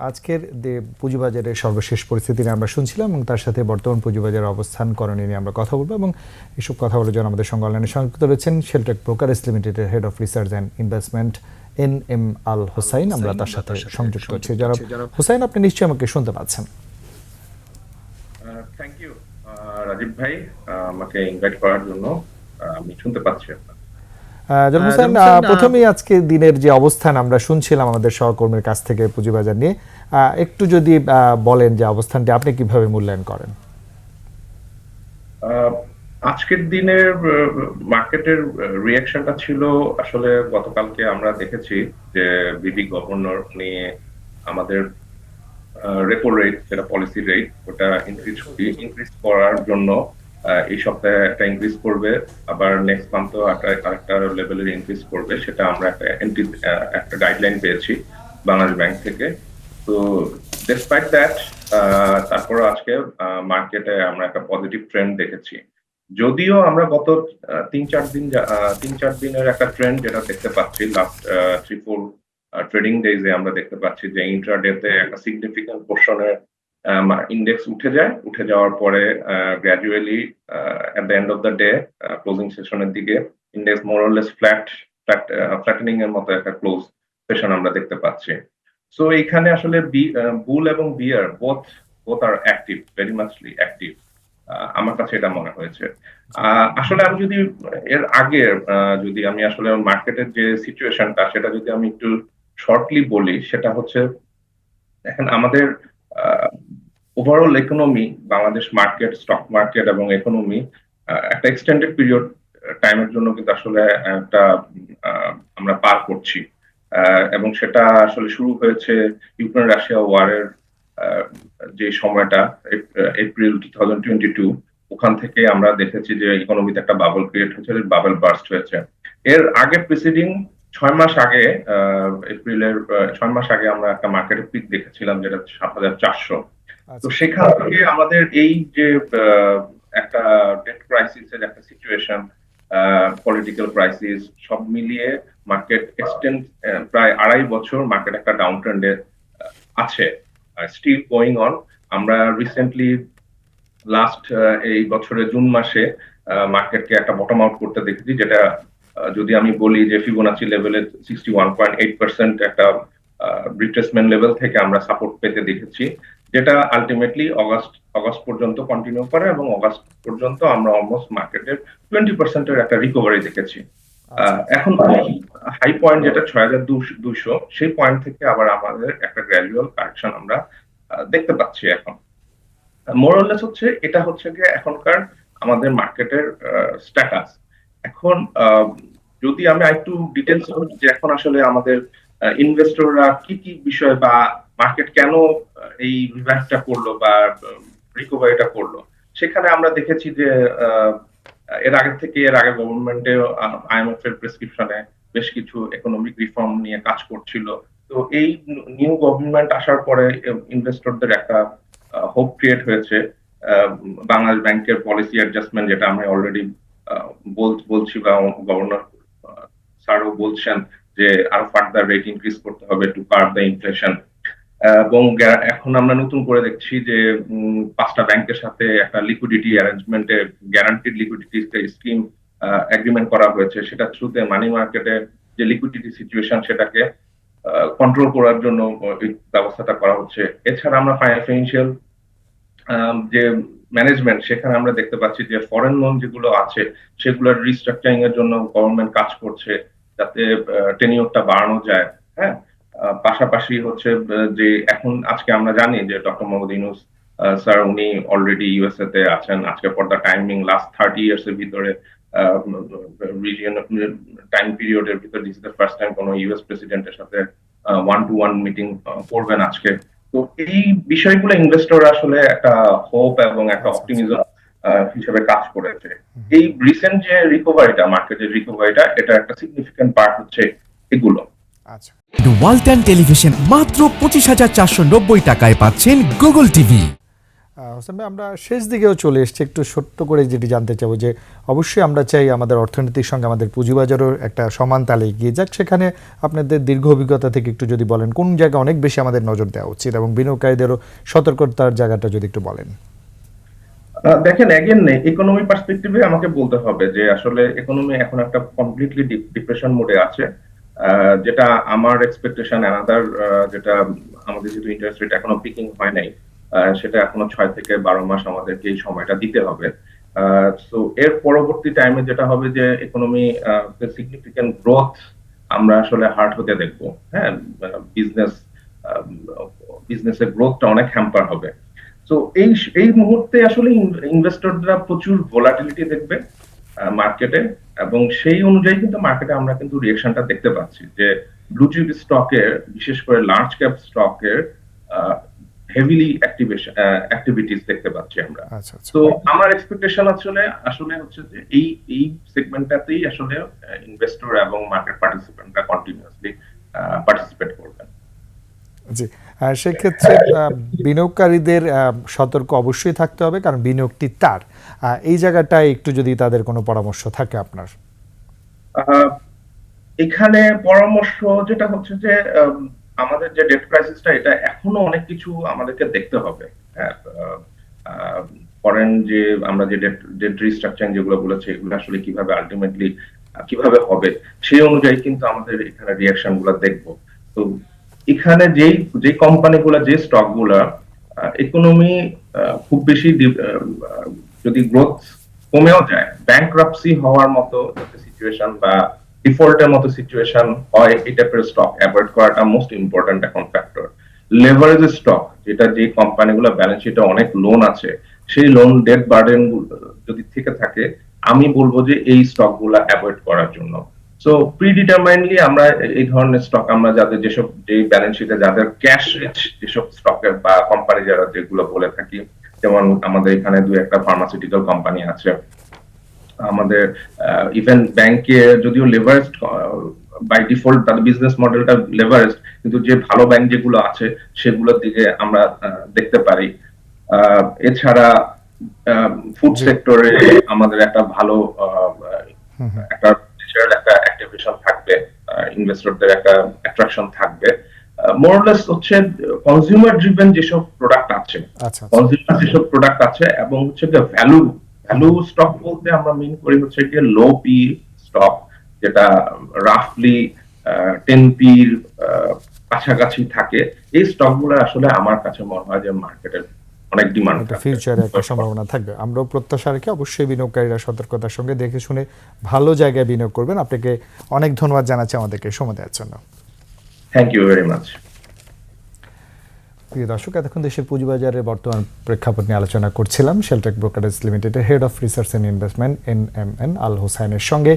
আজকের যে পুঁজিবাজারের সর্বশেষ পরিস্থিতি নিয়ে আমরা শুনছিলাম এবং তার সাথে বর্তমান পুঁজিবাজারের অবস্থান করণীয় নিয়ে আমরা কথা বলব এবং এসব কথা বলার জন্য আমাদের সঙ্গে অনলাইনে সংযুক্ত রয়েছেন শেলটেক ব্রোকারেজ লিমিটেডের head of research and investment N M Al Hossain আমরা তার সাথে সংযুক্ত হচ্ছি যারা হোসাইন আপনি নিশ্চয়ই আমাকে শুনতে পাচ্ছেন। থ্যাংক ইউ রাজীব ভাই আমাকে ইনভাইট করার জন্য আমি শুনতে পাচ্ছি আপনার হোসেন, আহ, প্রথমেই আজকে দিনের যে অবস্থান আমরা শুনছিলাম আমাদের সহকর্মীর কাছ থেকে পুঁজিবাজার নিয়ে আহ, একটু যদি আহ, বলেন যে অবস্থানটি আপনি কীভাবে মূল্যায়ন করেন? আহ, আজকের দিনের মার্কেটের রিয়াকশনটা ছিল আসলে গতকালকে আমরা দেখেছি যে বিডি গভর্নর নিয়ে আমাদের রেপো রেট যেটা পলিসি রেট ওটা ইনক্রিজ ইনক্রিজ করার জন্য এই সপ্তাহে একটা ইনক্রিজ করবে আবার নেক্সট মান্থও একটা আরেকটা লেভেলের ইনক্রিজ করবে সেটা আমরা একটা আহ, একটা গাইডলাইন পেয়েছি বাংলাদেশ ব্যাংক থেকে। তো ডেসপাইট দ্যাট তারপর আজকে মার্কেটে আমরা একটা পজিটিভ ট্রেন্ড দেখেছি। যদিও আমরা গত তিন চার দিন তিন চার দিনের একটা ট্রেন্ড যেটা দেখতে পাচ্ছি লাস্ট থ্রি ফোর ট্রেডিং ডেজে আমরা দেখতে পাচ্ছি যে ইন্ট্রাডেতে একটা সিগনিফিক্যান্ট পোর্শনের ইন্ডেক্স উঠে যায়। উঠে যাওয়ার পরে gradually at the end of the day closing সেশনের দিকে index more or less flat flat flattening এর মতো একটা ক্লোজ সেশন আমরা দেখতে পাচ্ছি। সো এখানে আসলে বুল এবং bear both both are active very muchly active আমার কাছে এটা মনে হয়েছে। আসলে আমি যদি এর আগে যদি আমি আসলে মার্কেটের যে সিচুয়েশনটা সেটা যদি আমি একটু শর্টলি বলি, সেটা হচ্ছে এখন আমাদের overall economy Bangladesh market stock market এবং ইকোনমি একটা এক্সটেন্ডেড পিরিয়ড টাইমের জন্য কিন্তু আসলে একটা আমরা পার করছি। এবং সেটা আসলে শুরু হয়েছে ইউক্রেন রাশিয়া ওয়ারের যে সময়টা April two thousand twenty two ওখান থেকে আমরা দেখেছি যে ইকোনমিতে একটা বাবল ক্রিয়েট হয়েছে বাবল বার্স্ট হয়েছে। এর আগে প্রিসিডিং ছয় মাস আগে এপ্রিলের ছয় মাস আগে আমরা একটা মার্কেটের পিক দেখেছিলাম, যেটা সাত হাজার চারশো। তো সেখান থেকে আমাদের এই যে একটা ডেট ক্রাইসিসের একটা সিচুয়েশন পলিটিক্যাল ক্রাইসিস সব মিলিয়ে মার্কেট এক্সটেন্ড প্রায় আড়াই বছর মার্কেট একটা ডাউন ট্রেন্ডে আছে। স্টিল গোয়িং অন আমরা রিসেন্টলি লাস্ট এই বছরের জুন মাসে মার্কেটকে একটা বটম আউট করতে দেখেছি, যেটা যদি আমি বলি যে ফিবোনাচি লেভেলে sixty one point eight percent একটা রিট্রেসমেন্ট লেভেল থেকে আমরা সাপোর্ট পেতে দেখেছি। যেটা আলটিমেটলি অগাস্ট অগাস্ট পর্যন্ত কন্টিনিউ করে এবং অগাস্ট পর্যন্ত আমরা অলমোস্ট মার্কেটের টোয়েন্টি পার্সেন্টের একটা রিকভারি দেখেছি। আহ, এখন হাই পয়েন্ট যেটা ছয় হাজার দুশো সেই পয়েন্ট থেকে আবার আমাদের একটা গ্র্যাজুয়াল কারেকশন আমরা দেখতে পাচ্ছি এখন। মোরলেস হচ্ছে এটা হচ্ছে গিয়ে এখনকার আমাদের মার্কেটের স্ট্যাটাস এখন যদি আমি একটু ডিটেলস যে এখন আসলে আমাদের ইনভেস্টররা কি কি বিষয় বা মার্কেট কেন এই রিভাইভটা করল বা রিকভারিটা করল? সেখানে আমরা দেখেছি যে এর আগে থেকে এর আগে গভর্নমেন্টে আইএমএফ এর প্রেসক্রিপশনে বেশ কিছু ইকোনমিক রিফর্ম নিয়ে কাজ করছিল। তো এই নিউ গভর্নমেন্ট আসার পরে ইনভেস্টরদের একটা হোপ ক্রিয়েট হয়েছে। বাংলাদেশ ব্যাংকের পলিসি অ্যাডজাস্টমেন্ট যেটা আমরা অলরেডি বলছি বা গভর্নর স্যারও বলছেন যে, আরও ফার্দার রেট ইনক্রিজ করতে হবে টু কার্ভ দ্য ইনফ্লেশন এবং এখন আমরা নতুন করে দেখছি যে পাঁচটা ব্যাংকের সাথে একটা লিকুইডিটি অ্যারেঞ্জমেন্টে গ্যারান্টিড লিকুইডিটি স্কিম এগ্রিমেন্ট করা হয়েছে। সেটা থ্রুতে মানি মার্কেটে যে লিকুইডিটি সিচুয়েশন সেটাকে কন্ট্রোল করার জন্য ব্যবস্থাটা করা হচ্ছে। এছাড়া আমরা ফাইন্যান্সিয়াল যে ম্যানেজমেন্ট সেখানে আমরা দেখতে পাচ্ছি যে ফরেন লোন যেগুলো আছে, সেগুলোর রিস্ট্রাকচারিং এর জন্য গভর্নমেন্ট কাজ করছে, যাতে টেনিওরটা বাড়ানো যায়। হ্যাঁ? পাশাপাশি হচ্ছে যে এখন আজকে আমরা জানি যে ডক্টর মোহাম্মদ ইউনুস স্যার উনি অলরেডি ইউএসএ তে আছেন। আজকে পর the timing last thirty years এর ভিতরে রিজিয়ন টাইম পিরিয়ডের ভিতরে দিস দ্য ফার্স্ট টাইম কোনো ইউএস প্রেসিডেন্টের সাথে ওয়ান টু ওয়ান মিটিং করবেন আজকে। তো এই বিষয়গুলো ইনভেস্টর আসলে একটা হোপ এবং একটা অপটিমিজম হিসেবে কাজ করেছে। এই রিসেন্ট যে রিকভারিটা মার্কেটের রিকভারিটা এটা একটা সিগনিফিকেন্ট পার্ট হচ্ছে এগুলো। আচ্ছা। ওয়ালটন টেলিভিশন মাত্র পঁচিশ হাজার চারশো নব্বই টাকায় পাচ্ছেন গুগল টিভি। হোসেন ভাই আমরা শেষ দিকেও চলে এসেছি। একটু ছোট্ট করে যেটি জানতে চাবো যে অবশ্যই আমরা চাই আমাদের অর্থনীতির সঙ্গে আমাদের পুঁজিবাজারও একটা সমান তালে এগিয়ে যাক। সেখানে আপনাদের দীর্ঘ অভিজ্ঞতা থেকে একটু যদি বলেন কোন জায়গায় অনেক বেশি আমাদের নজর দেওয়া উচিত এবং বিনিয়োগকারীদেরও সতর্কতার জায়গাটা যদি একটু বলেন। দেখেন এগেন ইকোনমি পার্সপেক্টিভে আমাকে বলতে হবে যে আসলে ইকোনমি এখন একটা কমপ্লিটলি ডিপ্রেশন মোডে আছে। যেটা আমার এক্সপেকটেশন অ্যানাদার যেটা আমাদের যেহেতু ইন্টারেস্ট রেট এখনও পিকিং হয় নাই সেটা এখনও ছয় থেকে বারো মাস আমাদেরকে এই সময়টা দিতে হবে। সো এর পরবর্তী টাইমে যেটা হবে যে ইকোনমি সিগনিফিক্যান্ট গ্রোথ আমরা আসলে হার্ট হতে দেখব। হ্যাঁ বিজনেস বিজনেসের গ্রোথটা অনেক হ্যাম্পার হবে। তো এই এই মুহূর্তে আসলে ইনভেস্টররা প্রচুর ভোলাটিলিটি দেখবে। মার্কেটে এবং সেই অনুযায়ী কিন্তু মার্কেটে আমরা কিন্তু রিয়েকশনটা দেখতে পাচ্ছি যে ব্লু চিপ স্টকের বিশেষ করে লার্জ ক্যাপ স্টকের হেভিলি অ্যাক্টিভেশন অ্যাক্টিভিটিস দেখতে পাচ্ছি আমরা। আচ্ছা আচ্ছা। তো আমার এক্সপেকটেশন আসলে আসলে হচ্ছে যে এই এই সেগমেন্টটাতেই আসলে ইনভেস্টর এবং মার্কেট পার্টিসিপেন্টরা কন্টিনিউয়াসলি পার্টিসিপেট করবেন। জি। সেক্ষেত্রে বিনিয়োগকারীদের সতর্ক অবশ্যই থাকতে হবে কারণ বিনিয়োগটি তার। এই জায়গাটায় একটু যদি তাদের কোনো পরামর্শ থাকে আপনার। এখানে পরামর্শ যেটা হচ্ছে যে আম, আমাদের যে ডেট ক্রাইসিসটা এটা এখনও অনেক কিছু আমাদেরকে দেখতে হবে। করেন যে আমরা যে ডেট রিস্ট্রাকচারিং যেগুলো বলেছি এগুলো আসলে কীভাবে আলটিমেটলি কীভাবে হবে সেই অনুযায়ী কিন্তু আমাদের এখানে রিয়াকশনগুলো দেখব। তো এখানে যেই যে কোম্পানিগুলো, যে স্টকগুলা ইকোনমি খুব বেশি যদি গ্রোথ কমেও যায় ব্যাংক্রাপসি হওয়ার মতো সিচুয়েশন বা ডিফল্টের মতো সিচুয়েশন হয়, এই টাইপের স্টক অ্যাভয়েড করাটা মোস্ট ইম্পর্ট্যান্ট এখন ফ্যাক্টর লেভারেজ স্টক যেটা যে কোম্পানিগুলো ব্যালেন্স শিটে অনেক লোন আছে, সেই লোন ডেট বার্ডেন যদি থেকে থাকে, আমি বলব যে এই স্টকগুলা অ্যাভয়েড করার জন্য। সো প্রিডিটারমাইন্ডলি আমরা এই ধরনের স্টক আমরা যাদের যেসব যে ব্যালেন্স শিটে যাদের ক্যাশ রিচ যেসব স্টকের বা কোম্পানি যারা যেগুলো বলে থাকি যেমন আমাদের এখানে দুই একটা ফার্মাসিউটিক্যাল কোম্পানি আছে। আমাদের ইভেন ব্যাংকে যদিও লেভারেজ বাই ডিফল্ট তাদের বিজনেস মডেলটা লেভারেজ কিন্তু যে ভালো ব্যাংক যেগুলো আছে সেগুলোর দিকে আমরা দেখতে পারি। আহ, এছাড়া ফুড সেক্টরে আমাদের একটা ভালো। একটা একটা অ্যাক্টিভেশন থাকবে ইনভেস্টরদের একটা অ্যাট্রাকশন থাকবে। মোরলেস হচ্ছে কনজিউমার ড্রিভেন যেসব প্রোডাক্ট আছে আচ্ছা আচ্ছা। কনজিউমার যেসব প্রোডাক্ট আছে এবং হচ্ছে যে ভ্যালু ভ্যালু স্টক বলতে আমরা মিন করি হচ্ছে গিয়ে লো পি স্টক যেটা রাফলি টেন পির কাছাকাছি থাকে। এই স্টকগুলো আসলে আমার কাছে মনে হয় যে মার্কেটের অনেক ডিমান্ড ফিউচারে একটা সম্ভাবনা থাকবে। আমরাও প্রত্যাশা রেখে অবশ্যই বিনিয়োগকারীরা সতর্কতার সঙ্গে দেখে শুনে ভালো জায়গায় বিনিয়োগ করবেন। আপনাকে অনেক ধন্যবাদ জানাচ্ছি আমাদেরকে সময় দেওয়ার জন্য। থ্যাংক ইউ ভেরি মাচ প্রিয় দর্শক এতক্ষণ দেশের পুঁজিবাজারের বর্তমান প্রেক্ষাপট নিয়ে আলোচনা করছিলাম। শেলটেক ব্রোকারেজ লিমিটেডের head of research and investment N M N Al হোসাইনের সঙ্গে